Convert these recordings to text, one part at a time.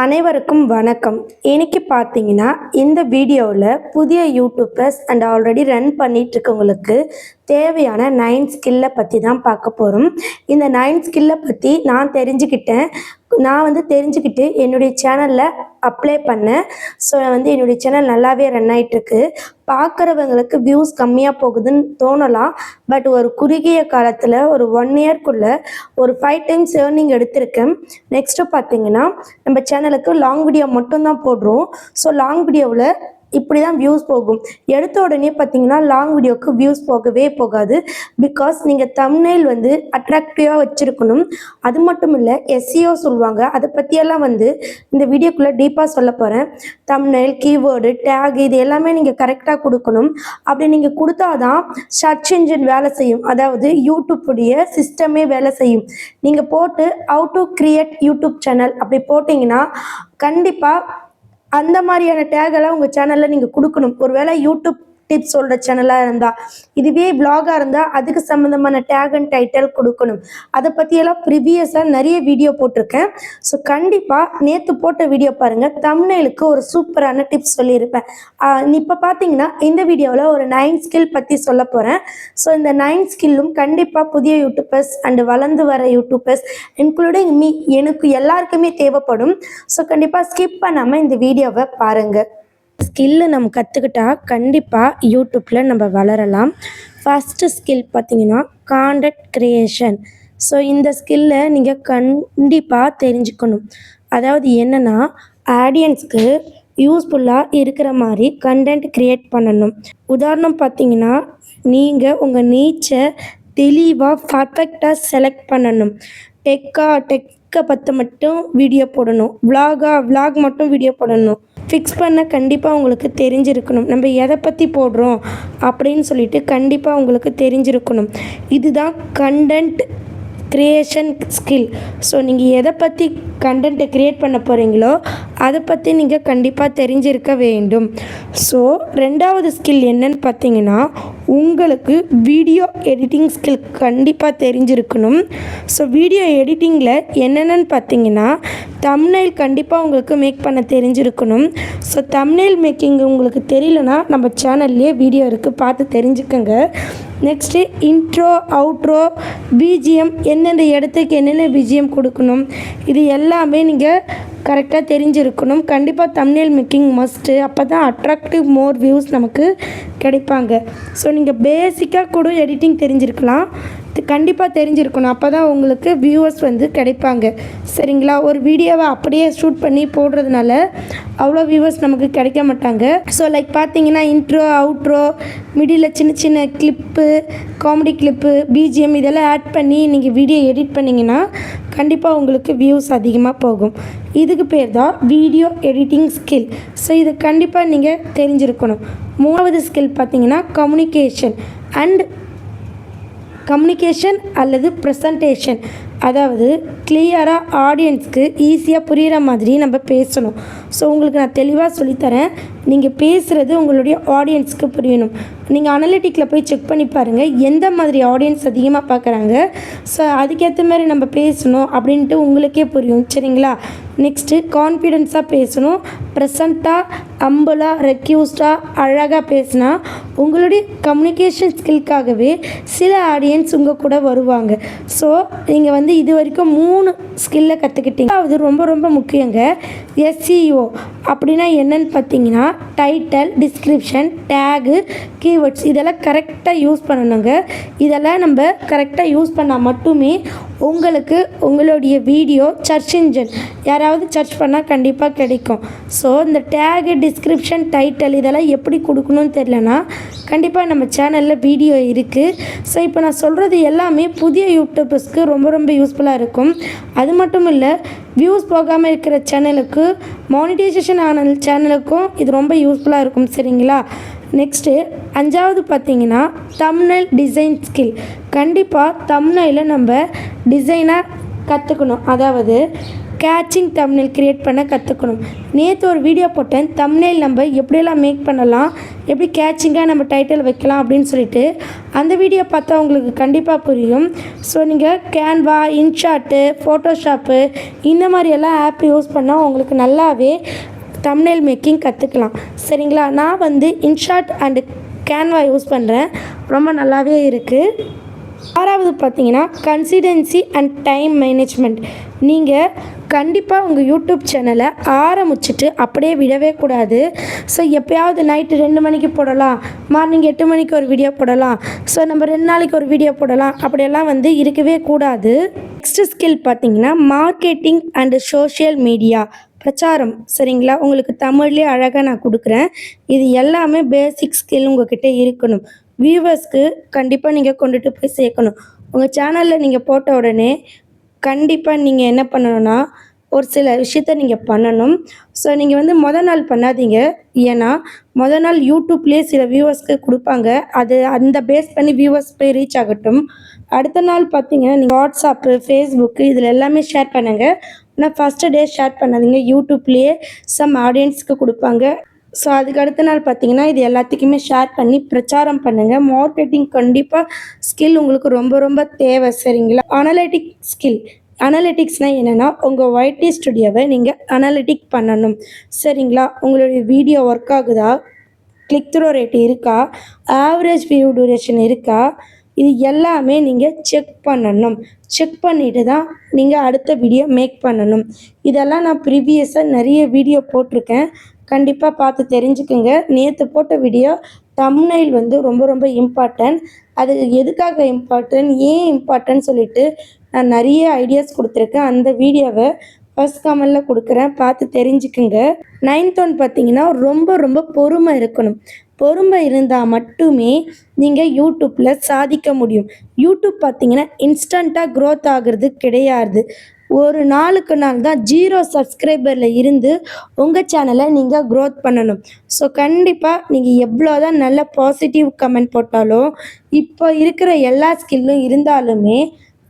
அனைவருக்கும் வணக்கம். இன்னைக்கு பார்த்தீங்கன்னா இந்த வீடியோவில் புதிய யூடியூபர்ஸ் அண்ட் ஆல்ரெடி ரன் பண்ணிட்டு இருக்கவங்களுக்கு தேவையான நைன் ஸ்கில்லை பற்றி தான் பார்க்க போகிறோம் இந்த நைன் ஸ்கில்லை பற்றி நான் தெரிஞ்சுக்கிட்டேன். நான் வந்து தெரிஞ்சுக்கிட்டு என்னுடைய சேனலில் அப்ளை பண்ணேன். ஸோ வந்து என்னுடைய சேனல் நல்லாவே ரன் ஆயிட்டிருக்கு. பார்க்குறவங்களுக்கு வியூஸ் கம்மியாக போகுதுன்னு தோணலாம். பட் ஒரு குறுகிய காலத்தில் ஒரு ஒன் இயர்க்குள்ளே ஒரு ஃபைவ் டைம்ஸ் ஏர்னிங் எடுத்திருக்கேன். நெக்ஸ்ட்டு பார்த்தீங்கன்னா நம்ம சேனலுக்கு லாங் வீடியோ மட்டும்தான் போடுறோம். ஸோ லாங் வீடியோவில் இப்படி தான் வியூஸ் போகும். எடுத்த உடனே பார்த்தீங்கன்னா லாங் வீடியோக்கு வியூஸ் போகவே போகாது. பிகாஸ் நீங்கள் தம்னைல் வந்து அட்ராக்டிவாக வச்சுருக்கணும். அது மட்டும் இல்லை எஸ்சிஓ சொல்லுவாங்க. அதை பற்றியெல்லாம் வந்து இந்த வீடியோக்குள்ளே டீப்பாக சொல்ல போகிறேன் தம்னைல் கீவேர்டு டேக் இது எல்லாமே நீங்கள் கரெக்டாக கொடுக்கணும். அப்படி நீங்கள் கொடுத்தா தான் சர்ச் இன்ஜின் வேலை செய்யும். அதாவது யூடியூப்புடைய சிஸ்டமே வேலை செய்யும். நீங்கள் போட்டு how to create YouTube channel அப்படி போட்டிங்கன்னா கண்டிப்பாக அந்த மாதிரியான டேகெல்லாம் உங்கள் சேனலில் நீங்கள் கொடுக்கணும். ஒருவேளை யூடியூப் டிப்ஸ் சொல்கிற சேனலாக இருந்தால் இதுவே பிளாகாக இருந்தால் அதுக்கு சம்மந்தமான டேக் அண்ட் டைட்டில் கொடுக்கணும். அதை பற்றியெல்லாம் ப்ரிவியஸாக நிறைய வீடியோ போட்டிருக்கேன். ஸோ கண்டிப்பாக நேற்று போட்ட வீடியோ பாருங்கள் தமிழ்நெலுக்கு ஒரு சூப்பரான டிப்ஸ் சொல்லியிருப்பேன். இப்போ பார்த்தீங்கன்னா இந்த வீடியோவில் ஒரு நைன் ஸ்கில் பற்றி சொல்ல போகிறேன் ஸோ இந்த நைன் ஸ்கில்லும் கண்டிப்பாக புதிய யூடியூபர்ஸ் அண்ட் வளர்ந்து வர யூடியூபர்ஸ் இன்க்ளூடிங் மீ எனக்கு எல்லாருக்குமே தேவைப்படும். ஸோ கண்டிப்பாக ஸ்கிப் பண்ணாமல் இந்த வீடியோவை பாருங்கள் ஸ்கில்லு நம்ம கற்றுக்கிட்டா கண்டிப்பாக யூடியூப்பில் நம்ம வளரலாம். ஃபஸ்ட்டு ஸ்கில் பார்த்தீங்கன்னா காண்டக்ட் க்ரியேஷன் ஸோ இந்த ஸ்கில்லை நீங்கள் கண்டிப்பாக தெரிஞ்சுக்கணும். அதாவது என்னென்னா ஆடியன்ஸ்க்கு யூஸ்ஃபுல்லாக இருக்கிற மாதிரி கண்டென்ட் க்ரியேட் பண்ணணும். உதாரணம் பார்த்தீங்கன்னா நீங்கள் உங்கள் நீச்சை தெளிவாக பர்ஃபெக்டாக செலக்ட் பண்ணணும். டெக்கா டெக்கை பற்றி மட்டும் வீடியோ போடணும். விலாகா விலாக் மட்டும் வீடியோ போடணும். ஃபிக்ஸ் பண்ண கண்டிப்பாக உங்களுக்கு தெரிஞ்சிருக்கணும். நம்ம எதை பற்றி போடுறோம் அப்படின்னு சொல்லிட்டு கண்டிப்பாக உங்களுக்கு தெரிஞ்சிருக்கணும். இதுதான் கண்டென்ட் க்ரியேஷன் ஸ்கில் ஸோ நீங்கள் எதை பற்றி கண்டென்ட்டை க்ரியேட் பண்ண போகிறீங்களோ அதை பற்றி நீங்கள் கண்டிப்பாக தெரிஞ்சிருக்க வேண்டும். ஸோ ரெண்டாவது ஸ்கில் என்னன்னு பார்த்தீங்கன்னா உங்களுக்கு வீடியோ எடிட்டிங் ஸ்கில் கண்டிப்பாக தெரிஞ்சிருக்கணும். ஸோ வீடியோ எடிட்டிங்கில் என்னென்னு பார்த்தீங்கன்னா தம்னைல் கண்டிப்பாக உங்களுக்கு மேக் பண்ண தெரிஞ்சிருக்கணும். ஸோ தம்னைல் மேக்கிங் உங்களுக்கு தெரியலனா நம்ம சேனல்லே வீடியோ இருக்குது பார்த்து தெரிஞ்சுக்கோங்க. நெக்ஸ்ட்டு இன்ட்ரோ அவுட்ரோ பிஜிஎம் எந்தெந்த இடத்துக்கு என்னென்ன பிஜிஎம் கொடுக்கணும் இது எல்லாமே நீங்கள் கரெக்டாக தெரிஞ்சிருக்கணும். கண்டிப்பாக தமிழ் மேக்கிங் மஸ்ட்டு அப்போ தான் அட்ராக்டிவ் மோர் வியூஸ் நமக்கு கிடைப்பாங்க. ஸோ நீங்கள் பேசிக்காக கூட எடிட்டிங் தெரிஞ்சிருக்கலாம். கண்டிப்பாக தெரிஞ்சிருக்கணும். அப்போ தான் உங்களுக்கு வியூவர்ஸ் வந்து கிடைப்பாங்க. சரிங்களா? ஒரு வீடியோவை அப்படியே ஷூட் பண்ணி போடுறதுனால அவ்வளோ வியூவர்ஸ் நமக்கு கிடைக்க மாட்டாங்க. ஸோ லைக் பார்த்தீங்கன்னா இன்ட்ரோ அவுட்ரோ மிடியில் சின்ன சின்ன கிளிப்பு காமெடி கிளிப்பு பிஜிஎம் இதெல்லாம் ஆட் பண்ணி நீங்கள் வீடியோ எடிட் பண்ணிங்கன்னா கண்டிப்பாக உங்களுக்கு வியூஸ் அதிகமாக போகும். இதுக்கு பேர் தான் வீடியோ எடிட்டிங் ஸ்கில் ஸோ இது கண்டிப்பாக நீங்கள் தெரிஞ்சிருக்கணும். மூணாவது ஸ்கில் பார்த்தீங்கன்னா கம்யூனிகேஷன் அண்ட் கம்யூனிகேஷன் அல்லது ப்ரெசன்டேஷன் அதாவது கிளியராக ஆடியன்ஸ்க்கு ஈஸியாக புரிகிற மாதிரி நம்ம பேசணும். ஸோ உங்களுக்கு நான் தெளிவாக சொல்லித்தரேன். நீங்கள் பேசுகிறது உங்களுடைய ஆடியன்ஸ்க்கு புரியணும். நீங்கள் அனலிட்டிக்கில் போய் செக் பண்ணி பாருங்கள் எந்த மாதிரி ஆடியன்ஸ் அதிகமாக பார்க்குறாங்க ஸோ அதுக்கேற்ற மாதிரி நம்ம பேசணும் அப்படின்ட்டு உங்களுக்கே புரியும். சரிங்களா? நெக்ஸ்ட்டு கான்ஃபிடென்ஸாக பேசணும். ப்ரெசண்ட்டாக அம்பலாக ரெக்யூஸ்டாக அழகாக பேசினா உங்களுடைய கம்யூனிகேஷன் ஸ்கில்க்காகவே சில ஆடியன்ஸ் உங்கள் கூட வருவாங்க. ஸோ நீங்கள் வந்து இது வரைக்கும் மூணு ஸ்கில்லை கற்றுக்கிட்டீங்க அது ரொம்ப ரொம்ப முக்கியங்க. எஸ்சிஓ அப்படின்னா என்னன்னு பார்த்தீங்கன்னா title description tag key keywords இதெல்லாம் கரெக்டாக யூஸ் பண்ணணுங்க. இதெல்லாம் நம்ம கரெக்டாக யூஸ் பண்ணால் மட்டுமே உங்களுக்கு உங்களுடைய வீடியோ சர்ச் இன்ஜின் யாராவது சர்ச் பண்ணால் கண்டிப்பாக கிடைக்கும். ஸோ இந்த டேகு டிஸ்கிரிப்ஷன் டைட்டில் இதெல்லாம் எப்படி கொடுக்கணும்னு தெரிலனா கண்டிப்பாக நம்ம சேனலில் வீடியோ இருக்குது ஸோ இப்போ நான் சொல்கிறது எல்லாமே புதிய யூடியூபர்ஸ்க்கு ரொம்ப ரொம்ப யூஸ்ஃபுல்லாக இருக்கும். அது மட்டும் இல்லை வியூஸ் போகாமல் இருக்கிற சேனலுக்கு மானிட்டைசேஷன் ஆன சேனலுக்கும் இது ரொம்ப யூஸ்ஃபுல்லாக இருக்கும் சரிங்களா? நெக்ஸ்ட்டு அஞ்சாவது பார்த்தீங்கன்னா தம்னைல் டிசைன் ஸ்கில் கண்டிப்பாக தம்னையில் நம்ம டிசைனாக கற்றுக்கணும் அதாவது கேட்சிங் தம்ப்நெயில் க்ரியேட் பண்ண கற்றுக்கணும் நேற்று ஒரு வீடியோ போட்டேன். தம்ப்நெயில் நம்ம எப்படியெல்லாம் மேக் பண்ணலாம் எப்படி கேட்சிங்காக நம்ம டைட்டில் வைக்கலாம் அப்படின்னு சொல்லிட்டு அந்த வீடியோ பார்த்தா உங்களுக்கு கண்டிப்பாக புரியும். ஸோ நீங்கள் கேன்வா இன்ஷாட்டு ஃபோட்டோஷாப்பு இந்த மாதிரியெல்லாம் ஆப் யூஸ் பண்ணால் உங்களுக்கு நல்லாவே தம்னெல் மேக்கிங் கற்றுக்கலாம் சரிங்களா? நான் வந்து இன்ஷாட் அண்டு கேன்வா யூஸ் பண்ணுறேன் ரொம்ப நல்லாவே இருக்குது ஆறாவது பார்த்தீங்கன்னா கன்சிடென்சி அண்ட் டைம் மேனேஜ்மெண்ட் நீங்கள் கண்டிப்பாக உங்கள் யூடியூப் சேனலை ஆரம்பிச்சுட்டு அப்படியே விடவே கூடாது. ஸோ எப்போயாவது நைட்டு ரெண்டு மணிக்கு போடலாம். மார்னிங் எட்டு மணிக்கு ஒரு வீடியோ போடலாம். ஸோ நம்ம ரெண்டு நாளைக்கு ஒரு வீடியோ போடலாம். அப்படியெல்லாம் வந்து இருக்கவே கூடாது. நெக்ஸ்ட் ஸ்கில் பார்த்தீங்கன்னா மார்க்கெட்டிங் அண்டு சோஷியல் மீடியா பிரச்சாரம் சரிங்களா? உங்களுக்கு தமிழ்லேயே அழகாக நான் கொடுக்குறேன். இது எல்லாமே பேசிக் ஸ்கில் உங்ககிட்ட இருக்கணும். வியூவர்ஸ்க்கு கண்டிப்பாக நீங்கள் கொண்டுட்டு போய் சேர்க்கணும். உங்கள் சேனலில் நீங்கள் போட்ட உடனே கண்டிப்பாக நீங்கள் என்ன பண்ணணும்னா ஒரு சில விஷயத்த நீங்கள் பண்ணணும். ஸோ நீங்கள் வந்து மொதல் நாள் பண்ணாதீங்க. ஏன்னா மொதல் நாள் யூடியூப்லேயே சில வியூவர்ஸ்க்கு கொடுப்பாங்க. அது அந்த பேஸ் பண்ணி வியூவர்ஸ் போய் ரீச் ஆகட்டும். அடுத்த நாள் பார்த்தீங்கன்னா நீங்கள் வாட்ஸ்அப்பு ஃபேஸ்புக்கு இதில் எல்லாமே ஷேர் பண்ணுங்கள் ஆனால் ஃபஸ்ட்டு டே ஷேர் பண்ணாதீங்க. யூடியூப்லேயே சம் ஆடியன்ஸ்க்கு கொடுப்பாங்க. ஸோ அதுக்கு அடுத்த நாள் பார்த்தீங்கன்னா இது எல்லாத்துக்குமே ஷேர் பண்ணி பிரச்சாரம் பண்ணுங்கள் மார்க்கெட்டிங் கண்டிப்பாக ஸ்கில் உங்களுக்கு ரொம்ப ரொம்ப தேவை சரிங்களா? அனலிட்டிக் ஸ்கில் அனலிட்டிக்ஸ்னால் என்னென்னா உங்கள் ஒயிட்டி ஸ்டுடியோவை நீங்கள் அனலிட்டிக் பண்ணணும். சரிங்களா? உங்களுடைய வீடியோ ஒர்க் ஆகுதா? கிளிக் த்ரோ ரேட் இருக்கா? ஆவரேஜ் வியூ டூரேஷன் இருக்கா? இது எல்லாமே நீங்கள் செக் பண்ணணும். செக் பண்ணிட்டு தான் நீங்கள் அடுத்த வீடியோ மேக் பண்ணணும். இதெல்லாம் நான் ப்ரீவியஸாக நிறைய வீடியோ போட்டிருக்கேன். கண்டிப்பாக பார்த்து தெரிஞ்சுக்குங்க. நேற்று போட்ட வீடியோ தம்னைல் வந்து ரொம்ப ரொம்ப இம்பார்ட்டன்ட் அது எதுக்காக இம்பார்ட்டன்ட் ஏன் இம்பார்ட்டன்ட் சொல்லிட்டு நான் நிறைய ஐடியாஸ் கொடுத்துருக்கேன். அந்த வீடியோவை ஃபர்ஸ்ட் கமெண்டில் கொடுக்குறேன். பார்த்து தெரிஞ்சுக்குங்க. நைன்த் ஒன் பார்த்தீங்கன்னா ரொம்ப ரொம்ப பொறுமை இருக்கணும். பொறுமை இருந்தால் மட்டுமே நீங்கள் யூடியூப்பில் சாதிக்க முடியும். யூடியூப் பார்த்தீங்கன்னா இன்ஸ்டண்ட்டாக க்ரோத் ஆகுறது கிடையாது. ஒரு நாளுக்கு நாள் தான் ஜீரோ சப்ஸ்கிரைபரில் இருந்து உங்கள் சேனலை நீங்கள் க்ரோத் பண்ணணும். ஸோ கண்டிப்பாக நீங்கள் எவ்வளோ தான் நல்ல பாசிட்டிவ் கமெண்ட் போட்டாலும் இப்போ இருக்கிற எல்லா ஸ்கில்லும் இருந்தாலுமே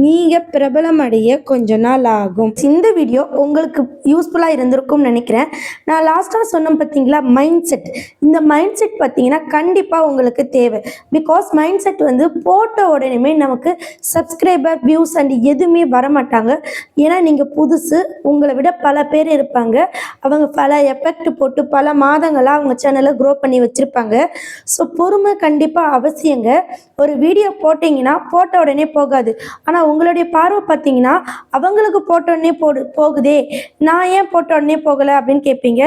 நீங்கள் பிரபலம் அடைய கொஞ்ச நாள் ஆகும். இந்த வீடியோ உங்களுக்கு யூஸ்ஃபுல்லாக இருந்திருக்கும்னு நினைக்கிறேன். நான் லாஸ்ட்டாக சொன்னேன் பார்த்தீங்களா மைண்ட் செட் இந்த மைண்ட் செட் பார்த்தீங்கன்னா கண்டிப்பாக உங்களுக்கு தேவை. பிகாஸ் மைண்ட் செட் வந்து போட்ட உடனே நமக்கு சப்ஸ்கிரைபர் வியூஸ் அண்ட் எதுவுமே வரமாட்டாங்க. ஏன்னா நீங்கள் புதுசு உங்களை விட பல பேர் இருப்பாங்க. அவங்க பல எஃபெக்ட் போட்டு பல மாதங்களாக அவங்க சேனலை க்ரோ பண்ணி வச்சுருப்பாங்க. ஸோ பொறுமை கண்டிப்பாக அவசியங்க. ஒரு வீடியோ போட்டிங்கன்னா போட்ட உடனே போகாது. ஆனால் உங்களுடைய பார்வை பார்த்தீங்கன்னா அவங்களுக்கு போட்ட உடனே போடு போகுதே. நான் ஏன் போட்ட உடனே போகலை அப்படின்னு கேட்பீங்க.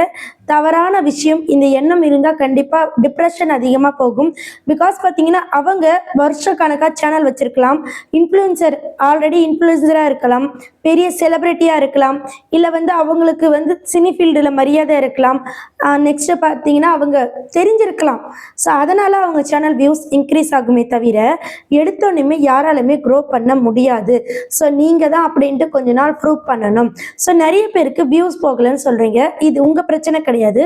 தவறான விஷயம். இந்த எண்ணம் இருந்தால் கண்டிப்பாக டிப்ரெஷன் அதிகமாக போகும். பிகாஸ் பார்த்தீங்கன்னா அவங்க வருஷ கணக்காக சேனல் வச்சுருக்கலாம் இன்ஃப்ளூயன்சர் ஆல்ரெடி இன்ஃப்ளூயன்சராக இருக்கலாம். பெரிய செலிப்ரிட்டியாக இருக்கலாம். இல்லை வந்து அவங்களுக்கு வந்து சினி ஃபீல்டில் மரியாதை இருக்கலாம். நெக்ஸ்ட்டு பார்த்தீங்கன்னா அவங்க தெரிஞ்சிருக்கலாம். ஸோ அதனால் அவங்க சேனல் வியூஸ் இன்க்ரீஸ் ஆகுமே தவிர எடுத்தோடனே யாராலுமே க்ரோ பண்ண முடியும் முடியாது ஸோ நீங்கள் தான் அப்படின்ட்டு கொஞ்ச நாள் ப்ரூவ் பண்ணணும். ஸோ நிறைய பேருக்கு வியூஸ் போகலைன்னு சொல்கிறீங்க இது உங்கள் பிரச்சனை கிடையாது.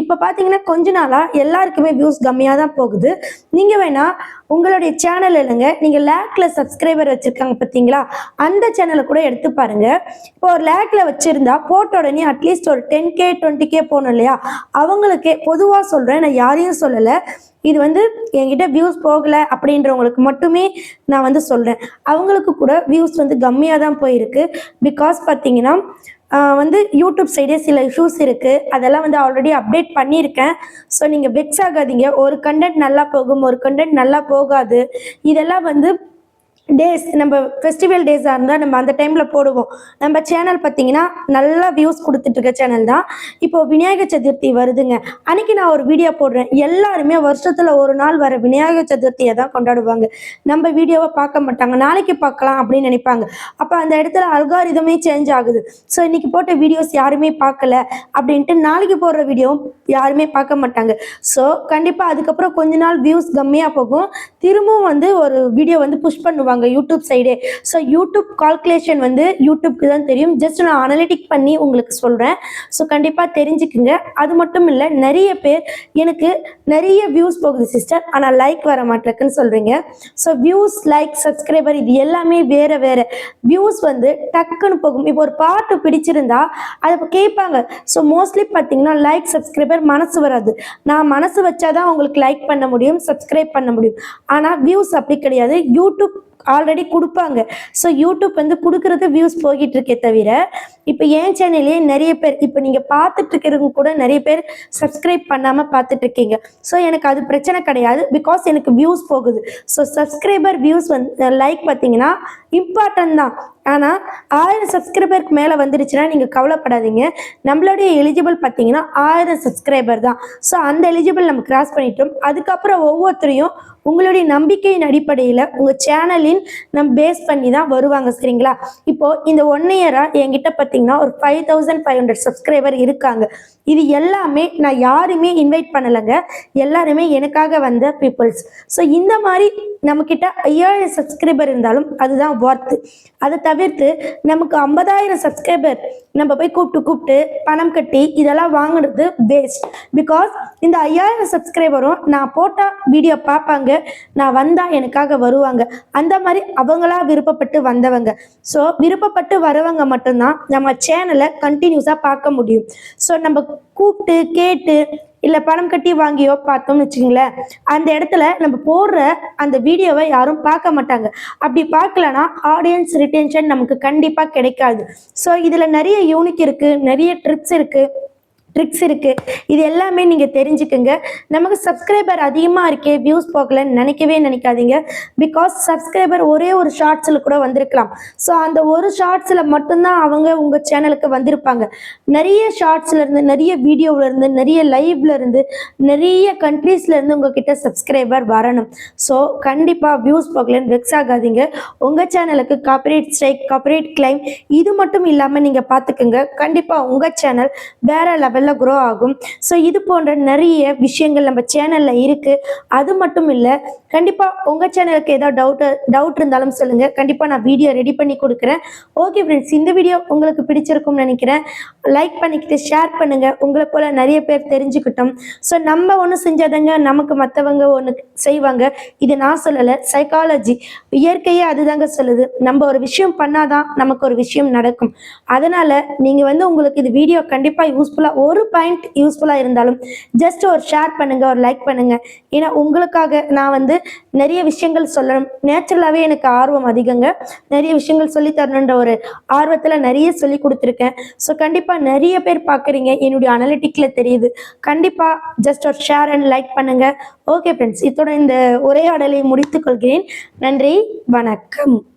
இப்போ பார்த்தீங்கன்னா கொஞ்ச நாளாக எல்லாருக்குமே வியூஸ் கம்மியாக தான் போகுது. நீங்கள் வேணால் உங்களுடைய சேனல் இல்லைங்க நீங்கள் லேக்ல சப்ஸ்கிரைபர் வச்சுருக்காங்க பார்த்தீங்களா அந்த சேனலை கூட எடுத்து பாருங்க. இப்போ ஒரு லேக்ல வச்சுருந்தா போட்ட உடனே அட்லீஸ்ட் ஒரு டென் கே டுவெண்ட்டி கே போகணும் இல்லையா? அவங்களுக்கே பொதுவாக சொல்கிறேன் நான் யாரையும் சொல்லலை. இது வந்து என்கிட்ட வியூஸ் போகலை அப்படின்றவங்களுக்கு மட்டுமே நான் வந்து சொல்கிறேன் அவங்களுக்கு கூட வியூஸ் வந்து கம்மியாக தான் போயிருக்கு பிகாஸ் பார்த்தீங்கன்னா வந்து யூடியூப் சைடே சில இஷ்யூஸ் இருக்குது அதெல்லாம் வந்து ஆல்ரெடி அப்டேட் பண்ணியிருக்கேன். ஸோ நீங்கள் வெக்ஸ் ஆகாதீங்க. ஒரு கண்டென்ட் நல்லா போகும் ஒரு கண்டென்ட் நல்லா போகாது. இதெல்லாம் வந்து டேஸ் நம்ம ஃபெஸ்டிவல் டேஸாக இருந்தால் நம்ம அந்த டைமில் போடுவோம். நம்ம சேனல் பார்த்தீங்கன்னா நல்லா வியூஸ் கொடுத்துட்ருக்க சேனல் தான். இப்போது விநாயகர் சதுர்த்தி வருதுங்க. அன்றைக்கி நான் ஒரு வீடியோ போடுறேன். எல்லாருமே வருஷத்தில் ஒரு நாள் வர விநாயகர் சதுர்த்தியை தான் கொண்டாடுவாங்க. நம்ம வீடியோவை பார்க்க மாட்டாங்க. நாளைக்கு பார்க்கலாம் அப்படின்னு நினைப்பாங்க. அப்போ அந்த இடத்துல அல்காரிதமே சேஞ்ச் ஆகுது. ஸோ இன்றைக்கி போட்ட வீடியோஸ் யாருமே பார்க்கல அப்படின்ட்டு நாளைக்கு போடுற வீடியோ யாருமே பார்க்க மாட்டாங்க. ஸோ கண்டிப்பாக அதுக்கப்புறம் கொஞ்ச நாள் வியூஸ் கம்மியாக போகும். திரும்பவும் வந்து ஒரு வீடியோ வந்து புஷ் பண்ணுவாங்க. பண்ணுவாங்க யூடியூப் சைடே ஸோ யூடியூப் கால்குலேஷன் வந்து யூடியூப்க்கு தான் தெரியும். ஜஸ்ட் நான் அனலிட்டிக் பண்ணி உங்களுக்கு சொல்கிறேன் ஸோ கண்டிப்பாக தெரிஞ்சுக்குங்க. அது மட்டும் இல்லை நிறைய பேர் எனக்கு நிறைய வியூஸ் போகுது சிஸ்டர் ஆனால் லைக் வர மாட்டேக்குன்னு சொல்கிறீங்க ஸோ வியூஸ் லைக் சப்ஸ்கிரைபர் இது எல்லாமே வேறு வேறு. வியூஸ் வந்து டக்குன்னு போகும். இப்போ ஒரு பாட்டு பிடிச்சிருந்தா அதை கேட்பாங்க. ஸோ மோஸ்ட்லி பார்த்தீங்கன்னா லைக் சப்ஸ்கிரைபர் மனசு வராது. நான் மனசு வச்சாதான் உங்களுக்கு லைக் பண்ண முடியும் சப்ஸ்கிரைப் பண்ண முடியும். ஆனால் வியூஸ் அப்படி கிடையாது. யூடியூப் ஆல்ரெடி கொடுப்பாங்க. ஸோ யூடியூப் வந்து கொடுக்குறது வியூஸ் போய்கிட்டு இருக்கே தவிர இப்போ என் சேனல்லே நிறைய பேர் இப்போ நீங்கள் பார்த்துட்டு இருக்கிறவங்க கூட நிறைய பேர் சப்ஸ்கிரைப் பண்ணாமல் பார்த்துட்டு இருக்கீங்க ஸோ எனக்கு அது பிரச்சனை கிடையாது. பிகாஸ் எனக்கு வியூஸ் போகுது. ஸோ சப்ஸ்கிரைபர் வியூஸ் வந்து லைக் பார்த்தீங்கன்னா இம்பார்ட்டன்ட் தான். ஆனால் ஆயிரம் சப்ஸ்கிரைபருக்கு மேலே வந்துருச்சுன்னா நீங்கள் கவலைப்படாதீங்க. நம்மளுடைய எலிஜிபிள் பார்த்தீங்கன்னா ஆயிரம் சப்ஸ்கிரைபர் தான். ஸோ அந்த எலிஜிபிள் நம்ம கிராஸ் பண்ணிட்டோம். அதுக்கப்புறம் ஒவ்வொருத்தரையும் உங்களுடைய நம்பிக்கையின் அடிப்படையில் உங்கள் சேனலின் நம்ம பேஸ் பண்ணி தான் வருவாங்க சரிங்களா? இப்போ இந்த ஒன் இயராக என்கிட்ட பார்த்தீங்கன்னா ஒரு five thousand five hundred subscriber இருக்காங்க. இது எல்லாமே நான் யாருமே இன்வைட் பண்ணலைங்க. எல்லாருமே எனக்காக வந்த பீப்புள்ஸ் ஸோ இந்த மாதிரி நம்மக்கிட்ட ஐயாயிரம் சப்ஸ்கிரைபர் இருந்தாலும் அதுதான் ஒர்த்து அதை தவிர தவிர்த்து நமக்கு ஐம்பதாயிரம் சப்ஸ்கிரைபர் நம்ம போய் கூப்பிட்டு கூப்பிட்டு பணம் கட்டி இதெல்லாம் வாங்குறது வேஸ்ட் பிகாஸ் இந்த ஐயாயிரம் சப்ஸ்கிரைபரும் நான் போட்ட வீடியோ பார்ப்பாங்க நான் வந்தால் எனக்காக வருவாங்க. அந்த மாதிரி அவங்களா விருப்பப்பட்டு வந்தவங்க. ஸோ விருப்பப்பட்டு வரவங்க மட்டும்தான் நம்ம சேனலை கண்டினியூஸாக பார்க்க முடியும். ஸோ நம்ம கூப்பிட்டு கேட்டு இல்லை பணம் கட்டி வாங்கியோ பார்த்தோம்னு வச்சுங்களேன் அந்த இடத்துல நம்ம போடுற அந்த வீடியோவை யாரும் பார்க்க மாட்டாங்க. அப்படி பார்க்கலனா ஆடியன்ஸ் ரிட்டென்ஷன் நமக்கு கண்டிப்பாக கிடைக்காது. ஸோ இதில் நிறைய யூனிக் இருக்குது நிறைய ட்ரிக்ஸ் இருக்குது ட்ரிக்ஸ் இருக்குது இது எல்லாமே நீங்கள் தெரிஞ்சுக்குங்க. நமக்கு சப்ஸ்கிரைபர் அதிகமாக இருக்கே வியூஸ் போகலன்னு நினைக்கவே நினைக்காதீங்க. பிகாஸ் சப்ஸ்கிரைபர் ஒரே ஒரு ஷார்ட்ஸில் கூட வந்திருக்கலாம். ஸோ அந்த ஒரு ஷார்ட்ஸில் மட்டும்தான் அவங்க உங்கள் சேனலுக்கு வந்திருப்பாங்க. நிறைய ஷார்ட்ஸ்லேருந்து நிறைய வீடியோவில் இருந்து நிறைய லைவ்லேருந்து நிறைய கண்ட்ரீஸ்லேருந்து உங்ககிட்ட சப்ஸ்கிரைபர் வரணும். ஸோ கண்டிப்பாக வியூஸ் போகலன்னு வெக்ஸ் ஆகாதீங்க. உங்கள் சேனலுக்கு காப்பரேட் ஸ்ட்ரைக் காப்பரேட் கிளைம் இது மட்டும் இல்லாமல் நீங்கள் பார்த்துக்குங்க கண்டிப்பாக உங்கள் சேனல் வேறு லெவலில் க்ரோ ஆகும். ஸோ இது போன்ற நிறைய விஷயங்கள் நம்ம சேனலில் இருக்குது அது மட்டும் இல்லை கண்டிப்பாக உங்கள் சேனலுக்கு ஏதாவது டவுட் டவுட் இருந்தாலும் சொல்லுங்கள் கண்டிப்பாக நான் வீடியோ ரெடி பண்ணி கொடுக்குறேன். ஓகே ஃப்ரெண்ட்ஸ் இந்த வீடியோ உங்களுக்கு பிடிச்சிருக்கும்னு நினைக்கிறேன். லைக் பண்ணிக்கிட்டு ஷேர் பண்ணுங்கள் உங்களை போல் நிறைய பேர் தெரிஞ்சுக்கிட்டோம். ஸோ நம்ம ஒன்று செஞ்சாதங்க நமக்கு மற்றவங்க ஒன்று செய்வாங்க. இது நான் சொல்லலை சைக்காலஜி இயற்கையே அதுதாங்க சொல்லுது. நம்ம ஒரு விஷயம் பண்ணாதான் நமக்கு ஒரு விஷயம் நடக்கும். அதனால் நீங்கள் வந்து உங்களுக்கு இது வீடியோ கண்டிப்பாக யூஸ்ஃபுல்லாக ஒரு பாயிண்ட் யூஸ்ஃபுல்லாக இருந்தாலும் ஜஸ்ட் ஒரு ஷேர் பண்ணுங்கள் ஒரு லைக் பண்ணுங்கள் ஏன்னா உங்களுக்காக நான் வந்து நிறைய விஷயங்கள் சொல்லணும். நேச்சுரலாகவே எனக்கு ஆர்வம் அதிகங்க. நிறைய விஷயங்கள் சொல்லி தரணுன்ற ஒரு ஆர்வத்தில் நிறைய சொல்லி கொடுத்துருக்கேன். ஸோ கண்டிப்பாக நிறைய பேர் பார்க்குறீங்க என்னுடைய அனலிட்டிக்கில் தெரியுது. கண்டிப்பாக ஜஸ்ட் ஒரு ஷேர் அண்ட் லைக் பண்ணுங்கள் ஓகே ஃப்ரெண்ட்ஸ் இதோட இந்த உரையாடலை முடித்துக்கொள்கிறேன் நன்றி வணக்கம்.